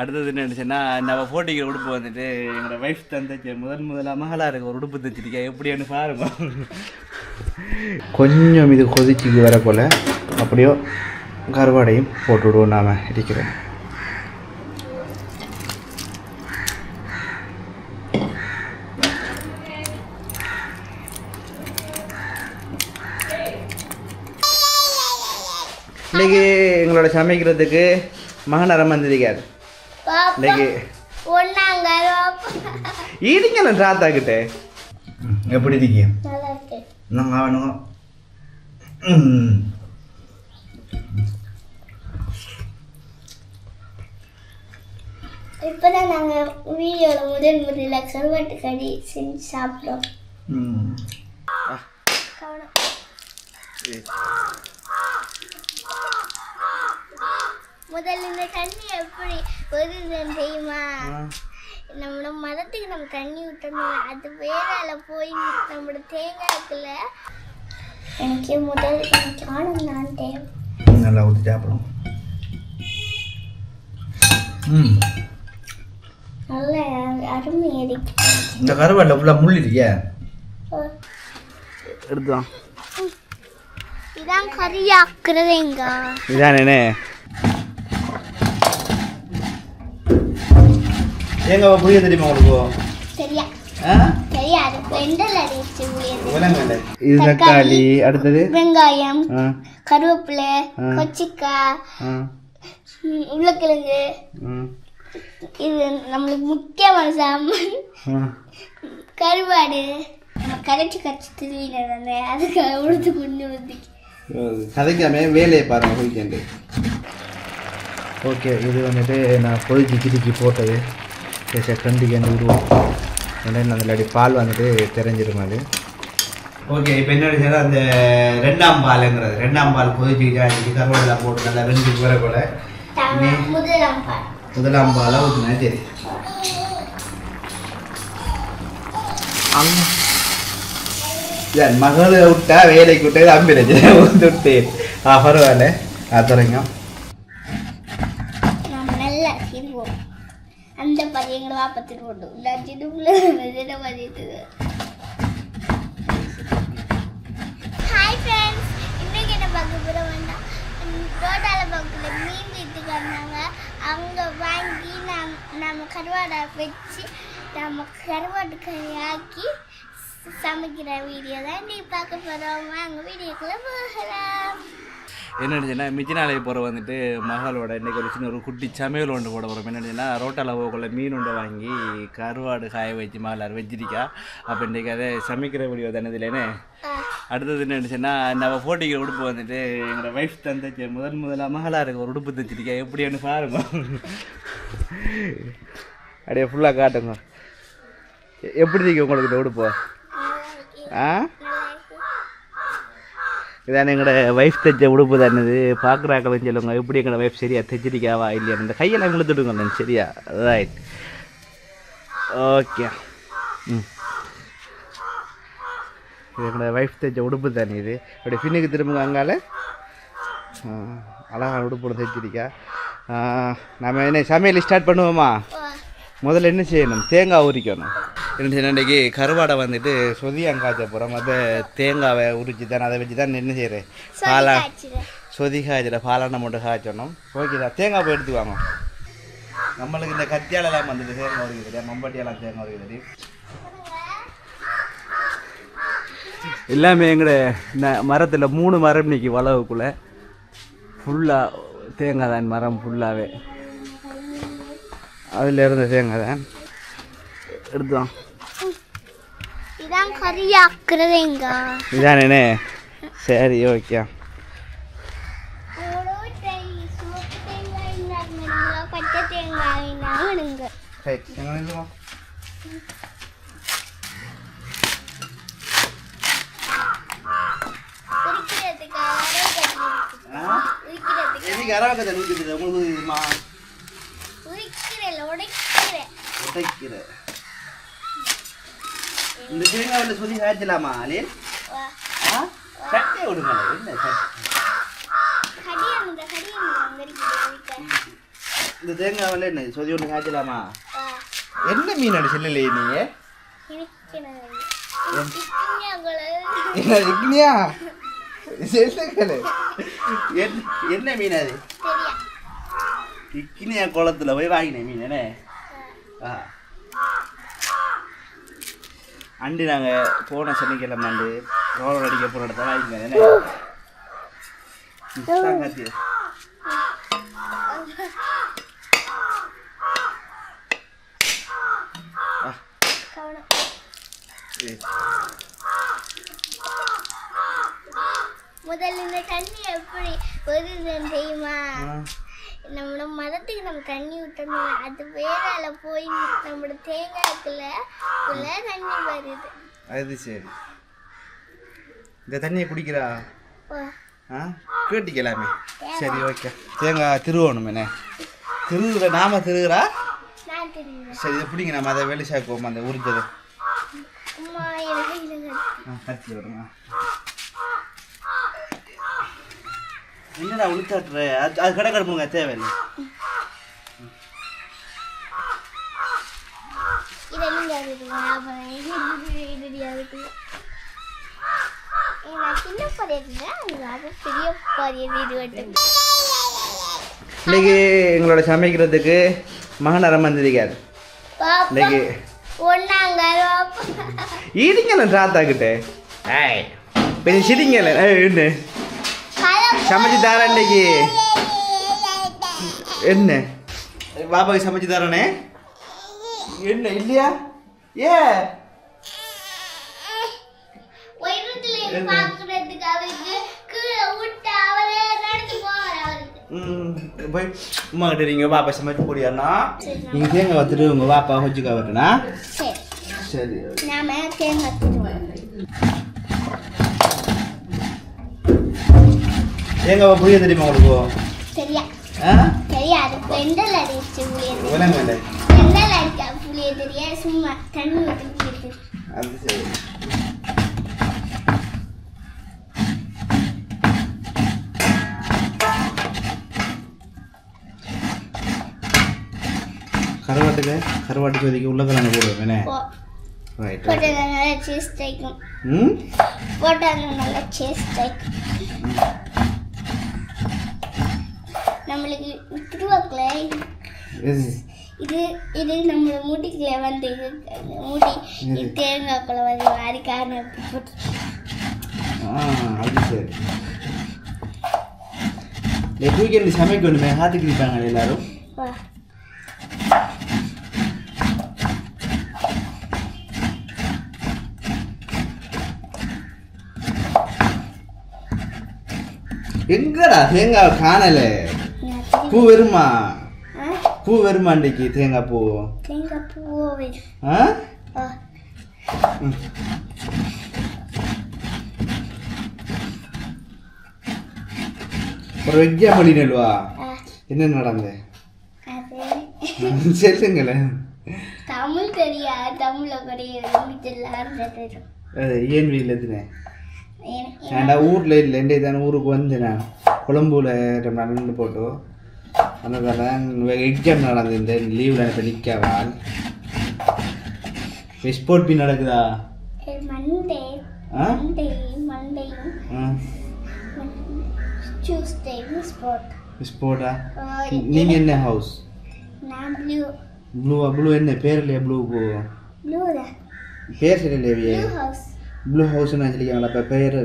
அடுத்தது என்ன நினச்சேன்னா நம்ம போட்டிக்கு உடுப்பு வந்துட்டு எங்களோட ஒய்ஃப் தந்தைக்கு முதல் முதலாக மகளாக இருக்க ஒரு உடுப்பு தைச்சிருக்கேன். எப்படின்னு பாருங்க. கொஞ்சம் இது கொதிச்சுக்கு வர போல் அப்படியோ கருவாடையும் போட்டுவிடுவோம் நாம் இருக்கிறேன் இன்னைக்கு எங்களோட சமைக்கிறதுக்கு மகனரம் வந்திருக்காரு இன்னைக்கு ஒன்னாங்க ஈடிங்க ராத்தா கிட்ட. எப்படி இருக்கீங்க? நல்லா இருக்கு நாங்கள் வேணுங்க ம். இப்பதான் நாங்க வீடியோல முதல் முதல்ல கருவாட்டு கறி செஞ்சு சாப்பிட்டோம். ம். கவனம். முதல்ல இந்த தண்ணி எப்படி வருதுன்னு தெரியுமா? நம்மளோட மரத்துக்கு நம்ம தண்ணி விட்டணும் அது வேறால போய் நம்மளோட தேங்காய்க்குள்ள எனக்கு முதல் எனக்கு ஆனந்தம் தான் தேவை நல்லா ஊற்றி சாப்பிடும் ம். நல்ல அருமை இருக்கு. இந்த கருவாட்டில் ஃபுல்லாக முள் இருக்கியா எடுத்துதான் இதான் கறியாக்குறதுங்க இதானே ஏங்க புரிய தெரியுமா உங்களுக்கு? இது தக்காளி அடுத்தது? வெங்காயம் கருவேப்பிலை. கொச்சிக்காய் உருளைக்கிழங்கு. இது நம்மளுக்கு முக்கியமான சாமான். கருவாடு. நம்ம கரைச்சி கரைச்சி திருவிழா அதுக்கு உடுத்து கொண்டு வந்து. கதைக்காம வேலையை பாருங்க போய்க்கண்டு ஓகே இது வந்துட்டு நான் பொழுது கிறுக்கி போட்டது. சரி ஃப்ரெண்டுக்கு வந்து விடுவோம் ஏன்னா அதில் பால் வந்துட்டு தெரிஞ்சிடும் அது. ஓகே இப்போ என்ன செய்யணும் அந்த ரெண்டாம் பாலுங்கிறது. ரெண்டாம் பால் கொதிச்சு அடிச்சு கருவாடை போட்டு நல்லா வெந்துக்கு வர போல. முதலாம் பால். ஊற்றினா சரி. மகளை விட்டா வேலைக்கு விட்டது அம்பிரஜ் வந்து விட்டு ஆ பரவாயில்ல. ஆ தொடங்க நம்ம நல்லா சிரிப்போம் அந்த பாதி எங்களை போட்டோம் இந்த சிடுப்புல விஜய ஹாய் ஃப்ரெண்ட்ஸ் இன்னைக்கு என்ன பார்க்க போகிறோம் வேண்டாம் தோட்டால பக்கத்தில் மீன் வீட்டுக்கு வந்தாங்க அவங்க வாங்கி நம் நம்ம கருவாடை வச்சு நம்ம கருவாட்டு கறி ஆக்கி சமைக்கிற வீடியோ தான் நீ பார்க்க போகிறோம் வாங்க வீடியோக்குள்ளே போகலாம் என்னச்சுன்னா மிச்ச நாளைக்கு போகிற வந்துட்டு மகளோட இன்றைக்கி ஒரு சின்ன ஒரு குட்டி சமையல் ஒன்று போட போகிறோம் என்னச்சுன்னா ரோட்டால போகக்குள்ள மீன் உண்டை வாங்கி கருவாடு காய வச்சு மகளார் வச்சிருக்கா. அப்போ இன்றைக்கி அதை சமைக்கிற வீடியோ தானே அடுத்தது என்ன நினச்சேன்னா நம்ம போட்டிக்கிற உடுப்பு வந்துட்டு எங்களோட ஒய்ஃப் தந்தைச்சு முதல் முதலாக மகளாருக்கு இருக்க ஒரு உடுப்பு தைச்சிருக்கேன் எப்படின்னு பாருங்க. அப்படியே ஃபுல்லாக காட்டுங்க. எப்படி இருக்கு உங்களுக்கு இந்த உடுப்பு? ஆ? இதான் எங்களோட ஒய்ஃப் தைச்ச உடுப்பு தானது பார்க்குறாக்களும் சொல்லுங்க எப்படி எங்களோட ஒய்ஃப் சரியா தைச்சிருக்காவா இல்லையா இந்த கையெல்லாம் இழுத்துடுங்க சரியா? ரைட் ஓகே ம். இது எங்களோட ஒய்ஃப் தைச்ச உடுப்பு தானே இது? அப்படி பின்னுக்கு திரும்புங்க அங்கால. அழகான உடுப்பு தைச்சிருக்கா. நம்ம என்ன சமையல் ஸ்டார்ட் பண்ணுவோமா? முதல்ல என்ன செய்யணும்? தேங்காய் உரிக்கணும். என்ன செய்யணும் இன்றைக்கி கருவாடை வந்துட்டு சொதியாங்க காய்ச்ச போகிறோம் அதை தேங்காவை உரிச்சு தானே அதை வச்சு தான் என்ன செய்கிறேன் பாலா சொதி காய்ச்சல பாலான மட்டும் காய்ச்சணும். ஓகேதா தேங்காய் போய் எடுத்துவாங்க நம்மளுக்கு இந்த கத்தியாலெல்லாம் வந்துட்டு தேங்காய் இல்லையா? மம்பட்டியெல்லாம் தேங்காய் உரிக்குது எல்லாமே எங்கட மரத்தில் மூணு மரம் நிற்கி வளவுக்குள்ளே. ஃபுல்லாக தேங்காய் தான் மரம் ஃபுல்லாகவே அதில் இருந்த தேங்காய் தான் எடுத்தோம் இதான் கறியாக்குறதுங்க இதானே சரி ஓகே பச்சை தேங்காய் வேணுங்க சரி எங்கே நில்லுமா குறிக்கிறதுக்கு வரை உரிக்கிறதுக்கு எதுக்கு அரவக்கத்தை நூற்றிட்டு உங்களுக்கு உரிக்கிறேன் உடைக்கிறேன். உடைக்கிற இந்த தேங்காவில் சொல்லி காய்ச்சலாமா அலே வா. ஆ? சட்டை விடுங்க என்ன இந்த வந்து என்ன சொதி ஒன்று காய்ச்சலாமா என்ன மீன் அடி சொல்லலையே நீங்க என்ன என்ன மீன் அது? இக்னியா குளத்துல போய் வாங்கினேன் மீன். ஆ. அண்டி நாங்கள் போன சனிக்கிழமை ஆண்டு ரோலர் அடிக்க போன இடத்த இஷ்டம் காத்தி. முதல்ல இந்த தண்ணி எப்படி தெரியுமா? நம்மளோட மரத்துக்கு நம்ம தண்ணி ஊற்றணும் அது வேறால போய் நம்மளோட தேங்காய்க்குள்ள தண்ணி வருது. அது சரி. இந்த தண்ணியை குடிக்கிறா? ஆ? கேட்டிக்கலாமே. சரி ஓகே. தேங்காய் திருவணும் என்ன திருகுற நாம தெரியுங்க சரி இதை பிடிங்க. நம்ம அதை வெளிச்சாக்குவோம் அந்த உரிஞ்சதை கத்தி விடுங்க என்னடா உளுத்தாட்டுற? அது அது கடை கிடப்புங்க தேவையில்லை. இன்னைக்கு எங்களோட சமைக்கிறதுக்கு மகனரம் வந்திருக்காரு இன்னைக்கு ஒன்னாங்க ஈடிங்கல ராத்தாக்கிட்ட ஏய். பெரிய சிரிங்கல என்ன சமைச்சு தரேன் இன்னைக்கு என்ன? பாபாக்கு சமைச்சு தரனே என்ன இல்லையா? ஏ? போய் அம்மா கிட்ட நீங்க பாப்பா சமைச்சு போடியாண்ணா. நீங்க தேங்காய் வத்துட்டு உங்க பாப்பா கொஞ்சம் வரட்டுனா சரி. சரி நாம தேங்காய் தேங்காய் புரிய தெரியுமா உங்களுக்கு? சரியா ஆ? தெரியாது. பெண்டல் அடிச்சு புளிய விலங்கு இல்லை பெண்டல் அடிச்சா புளிய தெரியாது. சும்மா தண்ணி ஊற்றி புளிய தெரியும் அது சரி. கருவாட்டுக்கு கருவாட்டு ஜோதிக்கு உருளைக்கிழங்கு போடுவோம் என்ன போ. ரைட் போட்டால் நல்லா சேஸ் தைக்கும் ம்? நல்லா சேஸ் தைக்கும் நம்மளுக்கு திருவாக்கில் இது இது நம்ம முடிக்குள்ள வந்து இது முடி இது தேங்காய்க்குள்ள வந்து வாரிக்கான போட்டு ஆ அது சரி. நெக்ஸ்ட் வீக்கெண்ட் சமைக்கணுமே ஹாத்துக்கு இருப்பாங்க எல்லாரும்? எங்கடா தேங்காய் காணல? பூ வருமா? பூ வருமா அன்றைக்கு தேங்காய் பூ. தேங்காய் பூவே ஆ. ஒரு எக்ஸாம் பண்ணிடுவா என்ன நடந்த சொல்லுங்களேன் தமிழ் தெரியாது. தமிழில் கிடையாது ஏன் வீட்டில் எதுனே ஏன்டா ஊரில் இல்லை எண்டே தானே ஊருக்கு வந்து நான். கொழம்புல ரொம்ப நாள் நின்று போட்டு அந்த எக்ஸாம் நடந்தது இந்த லீவில் இப்போ நிற்கவால் ஸ்போர்ட் பி நடக்குதா? ஸ்போர்ட்டா நீங்கள் என்ன ஹவுஸ் ப்ளூவா ப்ளூ என்ன? பேர் இல்லையா? ப்ளூ பேர் ப்ளூ ஹவுஸ் ப்ளூ ஹவுஸ்னு வச்சிருக்காங்களா இப்போ பேர்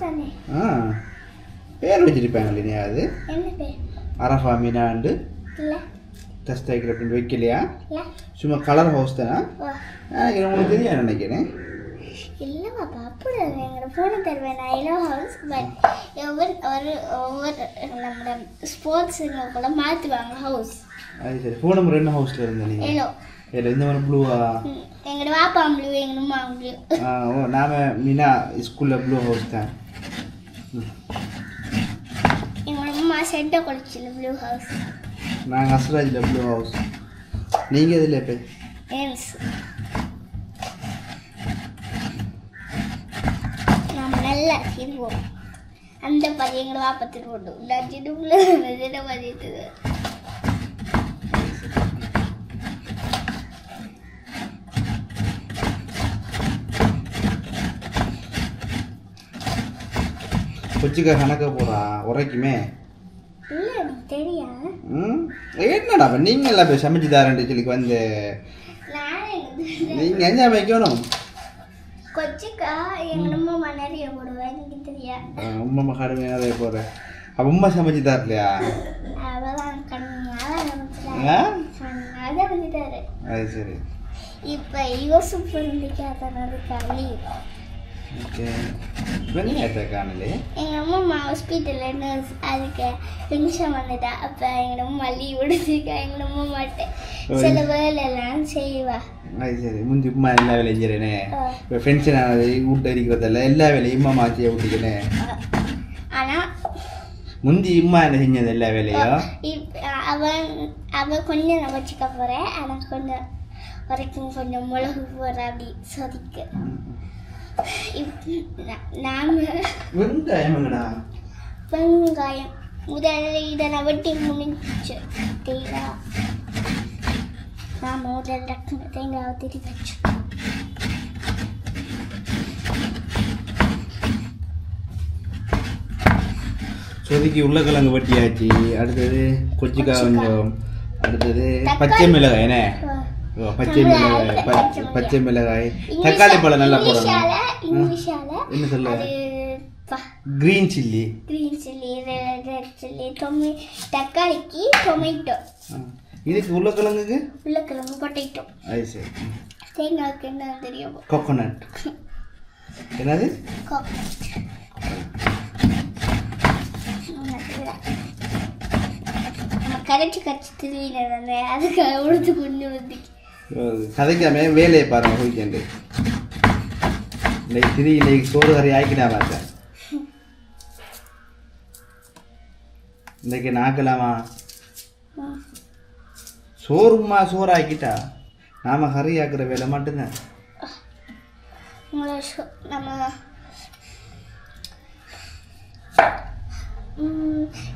தானே. ஆ. பேர் வச்சிருப்பாங்க இல்லையா அது அரஃபா மீனாண்டு தஸ்தாய்க்கு அப்படின்னு வைக்கலையா சும்மா கலர் ஹவுஸ் தானே எனக்கு உங்களுக்கு தெரியும் நினைக்கிறேன் இல்லை பாப்பா அப்படி எங்களோட ஃபோனை தருவேன் நான் எல்லோ ஹவுஸ் பட் ஒவ்வொரு ஒரு ஒவ்வொரு நம்மளோட ஸ்போர்ட்ஸுங்களை மாற்றுவாங்க ஹவுஸ் அது சரி ஃபோன் நம்பர் என்ன ஹவுஸில் இருந்த நீங்கள் எல்லோ இல்லை இந்த மாதிரி ப்ளூவா எங்களோட வாப்பா ப்ளூ எங்களோட அம்மா ப்ளூ நாம மீனா ஸ்கூலில் ப்ளூ ஹவுஸ் தான் செட்டை குளிச்சில் ப்ளூ ஹவுஸ் நாங்கள் அஸ்ராஜில் ப்ளூ ஹவுஸ் நீங்கள் எதில் இப்போ ஏம்ஸ் நம்ம நல்லா சிரிப்போம் அந்த பையங்களை போட்டு உண்டாச்சிட்டு உள்ள என்ன பண்ணிட்டு கொச்சிக்கா கணக்க போறா உரைக்குமே இல்லை எனக்கு தெரியா ம் என்னடா அப்ப? நீங்க எல்லாம் போய் சமைச்சு தரேன் சொல்லி வந்து நானே நீங்க எங்க வைக்கணும்? கொச்சிக்கா எங்க அம்மா மணறிய போடுவேன் எனக்கு தெரியா. உம்மா மகாடுமே அதே போற அப்ப உம்மா சமைச்சு தரலையா? அதை சரி. இப்போ யோசிப்பு இருந்துக்காதனால களி எங்கள் அம்மா ஹாஸ்பிட்டலில் நர்ஸ் அதுக்கு பென்ஷன் வந்துட்டா. அப்போ எங்கள் அம்மா லீவ் விடுச்சிருக்கா. எங்கள் அம்மா மாட்டேன் சில வேலையெல்லாம் செய்வா. அது சரி. முந்தி உம்மா எல்லா வேலையும் செய்கிறேனே. இப்போ ஃபென்ஷன் ஆனது வீட்டு அடிக்கிறதில்ல எல்லா வேலையும் உம்மா மாற்றிய விட்டுக்கனே ஆனால் முந்தி உம்மா என்ன செஞ்சது எல்லா வேலையும்? இப்போ அவன் அவன் கொஞ்சம் நான் வச்சுக்க போகிறேன் ஆனால் கொஞ்சம் வரைக்கும் கொஞ்சம் மிளகு போகிற அப்படி சொதிக்க. நாம் வெங்காயமாங்கடா? வெங்காயம். முதல்ல இதை நான் வெட்டி முடிஞ்சு தேங்காய் நான் முதல்ல டக்குனு தேங்காவை திரி வச்சு சொதுக்கி உருளைக்கிழங்கு வட்டியாச்சு. அடுத்தது கொச்சிக்காய் கொஞ்சம் அடுத்தது. பச்சை மிளகாய் என்ன? பச்சை மிளகாய் பச்சை மிளகாய் தக்காளி பழம் நல்லா போடணும் என்ன சொல்ல green chilli green chilli red chilli டொமே தக்காளிக்கு டொமேட்டோ இதுக்கு உருளைக்கிழங்குக்கு உருளைக்கிழங்கு பொட்டேட்டோ அது சரி தேங்காய்க்கு என்ன தெரியும் கோகோனட் என்னது கரைச்சி கரைச்சி திருவிழா அதுக்கு உடுத்து கொஞ்சம் வந்து கதைக்காம வேலையை பாருங்க வீக்கெண்டு இன்னைக்கு திரி இன்னைக்கு சோறு கறி ஆக்கினா பார்த்தேன் இன்னைக்கு நாக்கலாமா? சோறுமா சோறு ஆக்கிட்டா நாம கறி ஆக்குற வேலை மட்டும்தான்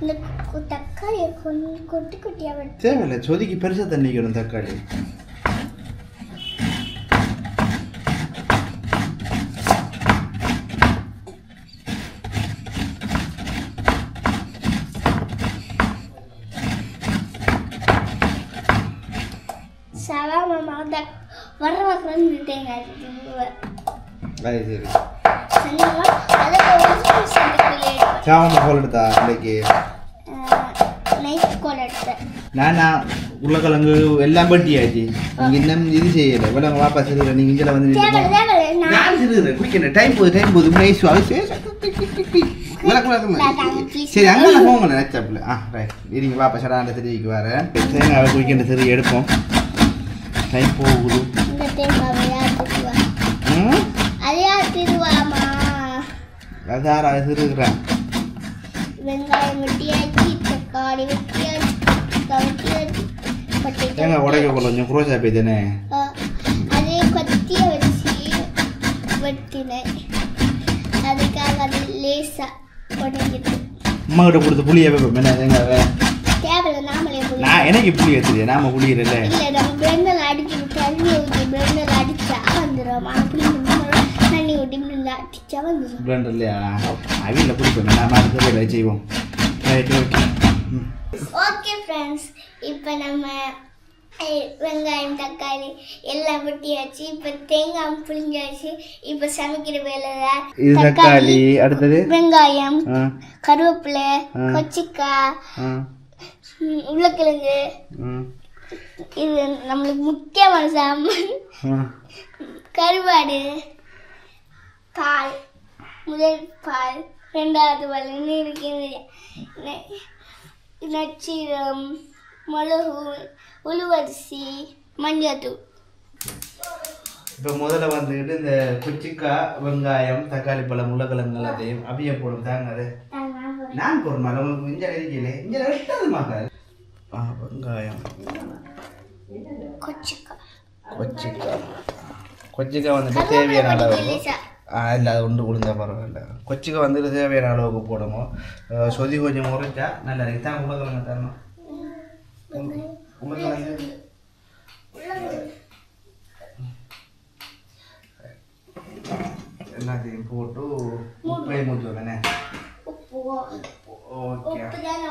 இந்த தக்காளியை குட்டி குட்டியாக தேவையில்லை சொதிக்கு பெருசாக தண்ணிக்கணும் தக்காளி. திருவுவேன். அது சரி சாவம் கோல் எடுத்தா எடுத்தேன் நானா உருளைக்கிழங்கு எல்லாம் பட்டியாச்சு நீங்க இன்னும் இது செய்யலை. விட வாப்பா சரி நீங்க இங்கே வந்து நான் சிறுகிறேன் குயிக்கணும் டைம் போகுது டைம் போகுது. விளக்கு. please. சரி அங்கே போங்க நினைச்சாப்புல ஆ ரைட் இருங்க பாப்பா சடாண்ட திருவிக்கு வரேன். தேங்காய் குயிக்கின்ற திரு எடுப்போம். டைம் போகுது. அதாரா திருகிறேன் வெங்காயம் வெட்டியாச்சு தக்காளி வெட்டியாச்சு வெட்டியாச்சு தேங்காய் உடைக்க கொஞ்சம் குரோசா போய் தானே அதே கத்தியை வச்சு வெட்டினேன். அதுக்காக அது லேசா உடைஞ்சிட்டு அம்மா கிட்ட கொடுத்து புளியை வைப்போம். என்ன தேங்காவை தேவையில்ல நாமளே நான் எனக்கு புளி வச்சுது நாம புளியிறல இல்லை நம்ம அடிச்சு தண்ணி ஊற்றி வந்துடும் தண்ணி ஊற்றி வந்துடும் பிளண்டர் அவியில் நாம அடுத்த வேலை செய்வோம். ரைட் ஓகே ஃப்ரெண்ட்ஸ் இப்போ நம்ம வெங்காயம் தக்காளி எல்லாம் வெட்டியாச்சு. இப்போ தேங்காய் புளிஞ்சாச்சு இப்போ சமைக்கிற வேலை தக்காளி அடுத்தது? வெங்காயம் கருவேப்பிலை. கொச்சிக்காய் உருளைக்கிழங்கு. இது நம்மளுக்கு முக்கியமான சாமான் கருவாடு பால் முதல் பால் ரெண்டாவது பால் இன்னும் இருக்கிறது நெ- நச்சீரம் மிளகு உளுவரிசி மஞ்சத்தூள். இப்போ முதல்ல வந்துக்கிட்டு இந்த குச்சிக்காய் வெங்காயம் தக்காளி பழம் உருளைக்கிழங்கு எல்லாத்தையும் அவிய போடும். தாங்க அது. நான் மகள் உங்களுக்கு இங்கே இருக்கல இங்கே ரெண்டாவது மகள் வெங்காயம். கொச்சிக்காய் கொச்சிக்காய் வந்துட்டு தேவையான அளவு இல்லை அது ஒன்று உளுந்தா பரவாயில்ல. கொச்சிக்கு வந்துட்டு தேவையான அளவுக்கு போடணும். சொதி கொஞ்சம் முறைச்சா நல்லா இருக்கு. தான் உருளைக்கிழங்கு தரணும். உருளைக்கிழங்கு எல்லாத்தையும் போட்டு உப்பையும் ஓகே. உப்பு தான்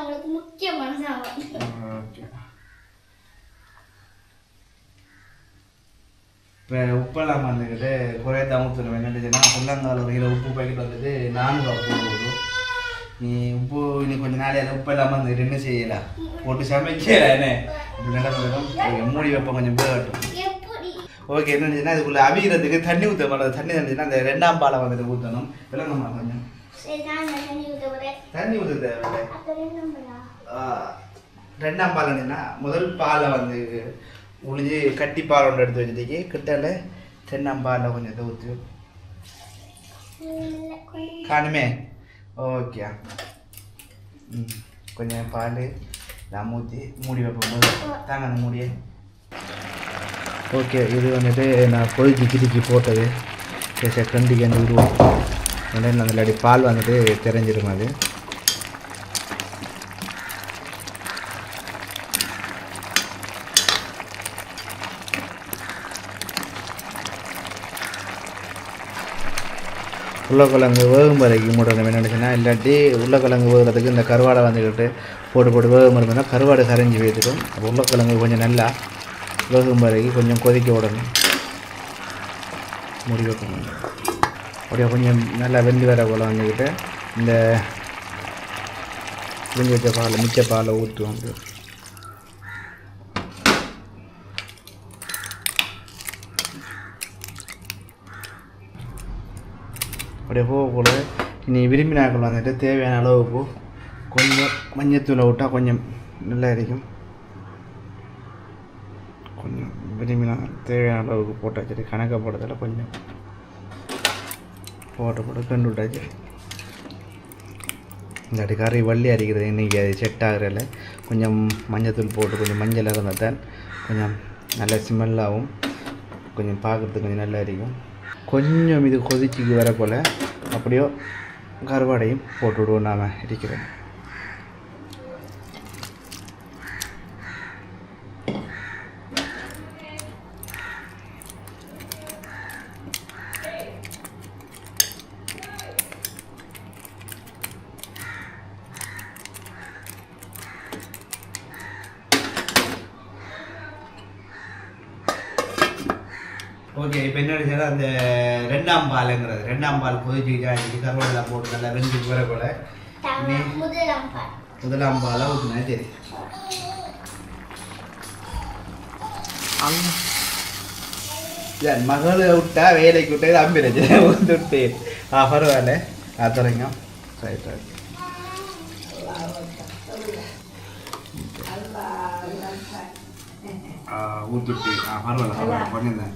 சாப்பாடு ஓகே. இப்போ உப்பெல்லாம் வந்துக்கிட்டு குறைய ஊற்றணும் என்னட்டுச்சுன்னா உள்ளங்கால வகையில் உப்பு பாக்கெட் வந்துட்டு நானூறுவா போடுவோம் நீ உப்பு நீ கொஞ்ச நாளையில் உப்பு இல்லாமல் வந்துட்டு என்ன செய்யலாம் போட்டு சமைக்கல என்ன? இப்படி நல்லா மூடி வைப்போம் கொஞ்சம் எப்படி? ஓகே என்ன இருந்துச்சுன்னா இதுக்குள்ள அவிகிறதுக்கு தண்ணி ஊற்ற மாட்டோம். தண்ணி இருந்துச்சுன்னா அந்த ரெண்டாம் பாலை வந்துட்டு ஊற்றணும் விளங்கம்மா கொஞ்சம். தண்ணி ஊற்ற தேவையில்லை. ரெண்டாம் பால் என்னன்னா முதல் பாலை வந்து உளிஞ்சு கட்டி பால் ஒன்று எடுத்து வச்சுட்டு கிட்டல ரெண்டாம் கொஞ்சம் இதை ஊற்றி காணுமே? ஓகே. ம் கொஞ்சம் பால் நான் ஊற்றி மூடி வைப்போம். தாங்க அந்த மூடியே. ஓகே இது வந்துட்டு நான் பொழுது கிதிக்கி போட்டது. கண்டிக்கு அந்த உருவம். உடனே அதில் பால் வந்துட்டு தெரிஞ்சிடும் அது. உருளைக்கிழங்கு வேகும் வரைக்கும் மூடணும் என்னென்னு இல்லாட்டி உருளைக்கிழங்கு வேகிறதுக்கு இந்த கருவாடை வந்துக்கிட்டு போட்டு போட்டு வேகும் இருந்ததுன்னா கருவாடை கரைஞ்சி வைத்துடும் அப்போ உருளைக்கிழங்கு கொஞ்சம் நல்லா வேகும் வரைக்கும் கொஞ்சம் கொதிக்க விடணும் முடி வைக்கணும் அப்படியே கொஞ்சம் நல்லா வெந்து வர போல் வந்துக்கிட்டு இந்த புரிஞ்சு வச்ச பாலை மிச்ச பாலை ஊற்றுவோம் அப்படியே. அப்படியே போக போல இனி விரும்பினாக்கள் வந்துட்டு தேவையான அளவுக்கு கொஞ்சம் மஞ்சத்தூளை விட்டால் கொஞ்சம் நல்லா இருக்கும். கொஞ்சம் விரும்பினா தேவையான அளவுக்கு போட்டால் சரி கணக்கை போட்டதில் கொஞ்சம் போட்டு போட்டு கண்டு விட்டாச்சு இல்லாட்டி கறி வள்ளி அரிக்கிறது இன்றைக்கி அது செட் ஆகிறதில்ல கொஞ்சம் மஞ்சத்தூள் போட்டு கொஞ்சம் மஞ்சள் இருந்தால் தான் கொஞ்சம் நல்ல ஸ்மெல்லாகவும் கொஞ்சம் பார்க்குறதுக்கு கொஞ்சம் நல்லா இருக்கும். கொஞ்சம் இது கொதிச்சுக்கு வர போல் அப்படியோ கருவாடையும் போட்டுவிடுவோம் நாம் இருக்கிறோம். ஓகே இப்போ என்ன செய்யணும் அந்த ரெண்டாம் பாலுங்கிறது. ரெண்டாம் பால் கொதிச்சு காய்ச்சி கருவாடெல்லாம் போட்டு நல்லா வெந்து வர போல தாங்க முதலாம் பால். ஊற்றினா சரி. மகளை விட்டா வேலைக்கு விட்டா இது அம்பிரஜ். வந்து விட்டு ஆ பரவாயில்ல. ஆ தொடங்க ரைட் ரைட் ஊற்றுட்டு ஆ பரவாயில்ல பரவாயில்ல கொஞ்சம்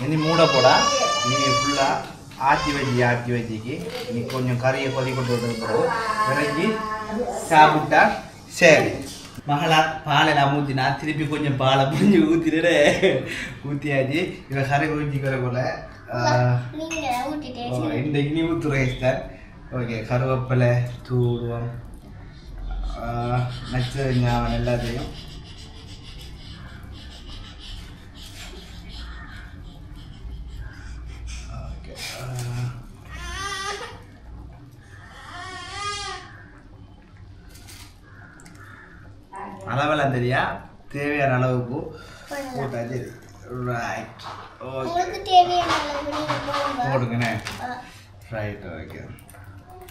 தான் இனி மூட போடா. நீ ஃபுல்லாக ஆட்டி வச்சு ஆட்டி வச்சுக்கு நீ கொஞ்சம் கறியை கொதி கொண்டு வந்தது பிறகு விரைஞ்சி சாப்பிட்டா சரி. மகளா பாலெல்லாம் ஊற்றினா திருப்பி கொஞ்சம் பாலை புரிஞ்சு ஊற்றிட்டு ஊற்றியாச்சு இவன் கறி ஊற்றிக்கிற போல இன்றைக்கு நீ ஊற்றுறேன் சார் ஓகே கருவேப்பிலை தூடுவோம் நச்சு ஞாபகம் எல்லாத்தையும் ஓகே அளவெல்லாம் தெரியா? தேவையான அளவுக்கு போட்டா சரி ரைட் ஓகே போடுங்கண்ணே. ரைட் ஓகே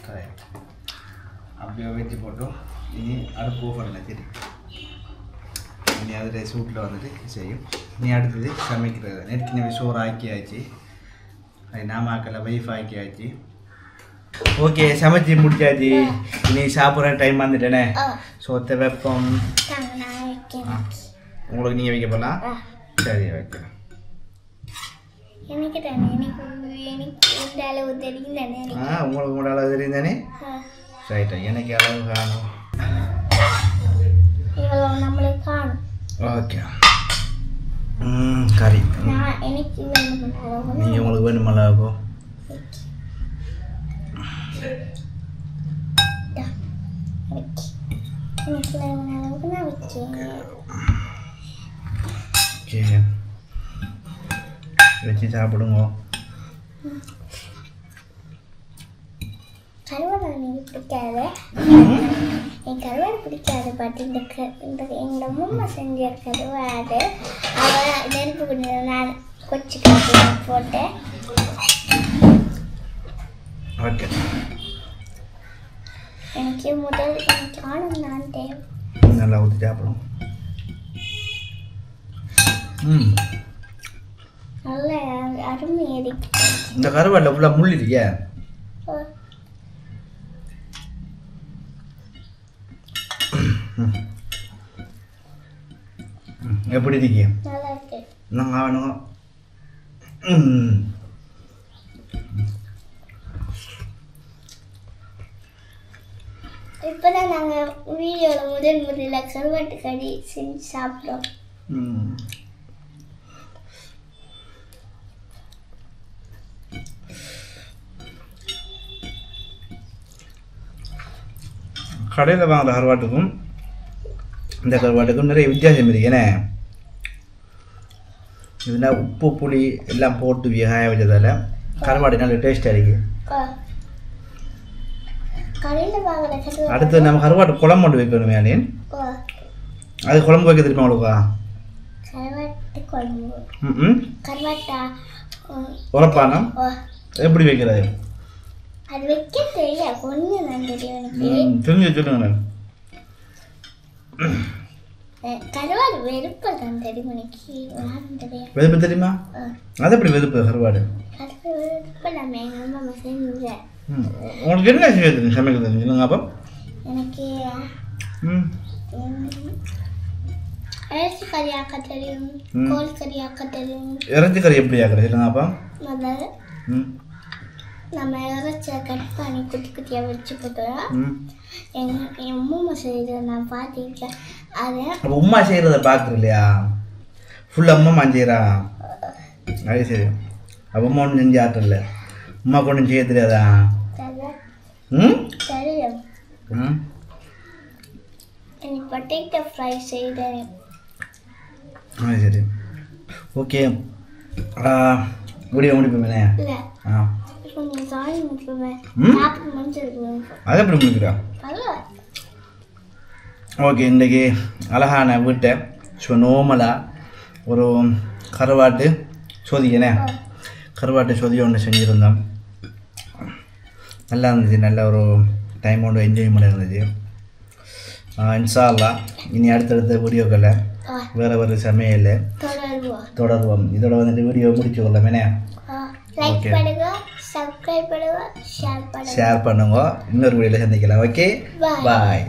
ரைட் அப்படியே வச்சு போட்டோம் இனி அடுப்பு ஓஃப் பண்ணல சரி இனி அதில் சூட்டில் வந்துட்டு செய்யும். இனி அடுத்தது சமைக்கிறது. ஏற்கனவே சோறு ஆக்கியாச்சு அது நாம ஆக்கல வைஃப் ஆக்கியாச்சு. ஓகே சமைச்சு முடிச்சாச்சு. இனி சாப்பிட்ற டைம் வந்துட்டேனே. சோத்தை வெப்பம். உங்களுக்கு நீங்கள் வைக்க போகலாம் சரி வைக்கிறேன். எனக்கு தானே எனக்கு எனக்கு இந்த அளவு தெரியும் தானே ஆ உங்களுக்கு உங்களோட அளவு தெரியும் தானே? ரைட்டா எனக்கு அளவு காணும். ஓகே ம், கறி. எனக்கு வேணும் நீங்கள் உங்களுக்கு அப்போ ஓகே வச்சு சாப்பிடுங்க. கருவாடு எனக்கு பிடிக்காது. என் கருவாடு பிடிக்காது பட் இந்த க இந்த எங்கள் அம்மா செஞ்ச கருவாடு அவள் நெருப்பு கொஞ்சம் நான் கொச்சி போட்டேன் ஓகே எனக்கு முதல் எனக்கு ஆணும் நான் நல்லா ஊற்றி சாப்பிடுங்க ம். நல்ல அருமை இருக்கு. இந்த கருவாட்டில் ஃபுல்லாக முள் இல்லையே? எப்படி இருக்கீங்க? நாங்கள் வேணுங்க ம். இப்போதான் நாங்கள் வீடியோவில் முதல் முதல்ல கருவாட்டு கறி செஞ்சு சாப்பிட்டோம். ம். கடையில் வாங்குற கருவாட்டுக்கும் இந்த கருவாட்டுக்கும் நிறைய வித்தியாசம் இருக்கு. ஏன்னா இதுனா உப்பு புளி எல்லாம் போட்டு வேகாய வச்சதால கருவாடு நல்ல டேஸ்ட்டாக இருக்கு. கடையில் வாங்கின கருவாடு அடுத்து நம்ம கருவாட்டு குழம்பு மட்டும் வைக்கணும் மேலேன் அது குழம்பு வைக்க தெரியுமா உங்களுக்கா உரப்பானம் எப்படி வைக்கிறது? அது வைக்க தெரியல. கொஞ்சம் தெரிஞ்சு சொல்லுங்க கருவாடு வெறுப்பை தான் தெரியும் எனக்கு. அது எப்படி கருவாடு? அது வெறுப்பை நம்ம எங்கள் அம்மா செஞ்சேன் உங்களுக்கு என்ன செய்ய தெரியும் சமைக்க தெரியும் சொல்லுங்க அப்போ எனக்கு ம். இறைச்சி கறி ஆக்க தெரியும். ம். கோழி கறி ஆக்க தெரியும். இறைச்சி கறி எப்படி ஆக்குறது? சொல்லுங்க அப்போ முதல்ல ம். நம்ம இறைச்சியை கட் பண்ணி குட்டி குட்டியாக வச்சு போட்டோம் ம். எங்க என் அம்மா செய்கிறத நான் பார்த்துருக்கேன். அதை அப்போ உமா செய்கிறத பார்க்குற இல்லையா ஃபுல் அம்மா செய்கிறா அது சரி. அப்போ அம்மா ஒன்றும் செஞ்சு ஆட்டல உமா ஒன்றும் செய்ய தெரியாதா? தெரியும். எனக்கு பொட்டேட்டோ ஃப்ரை செய்கிறேன் அது சரி. ஓகே. வீடியோ முடிப்போமே ஆ. அதை எப்படி முடிக்கிறா? ஓகே இன்றைக்கி அழகான வீட்டை ஸோ நோமலாக ஒரு கருவாட்டு சொதிக்கனே கருவாட்டு சொதியை ஒன்று செஞ்சுருந்தோம். நல்லா இருந்துச்சு நல்ல ஒரு டைம் ஒன்று என்ஜாய்மெண்ட் இருந்துச்சு. ஆஹ் இன்ஷா அல்லாஹ் இனி அடுத்தடுத்த வீடியோக்களில் வேறு வேறு சமையல் தொடருவோம். இதோட வந்துட்டு வீடியோ முடிச்சு சப்ஸ்கிரைப் பண்ணுங்க ஷேர் பண்ணுங்க இன்னொரு வீடியோவில் சந்திக்கலாம். Okay Bye. பாய்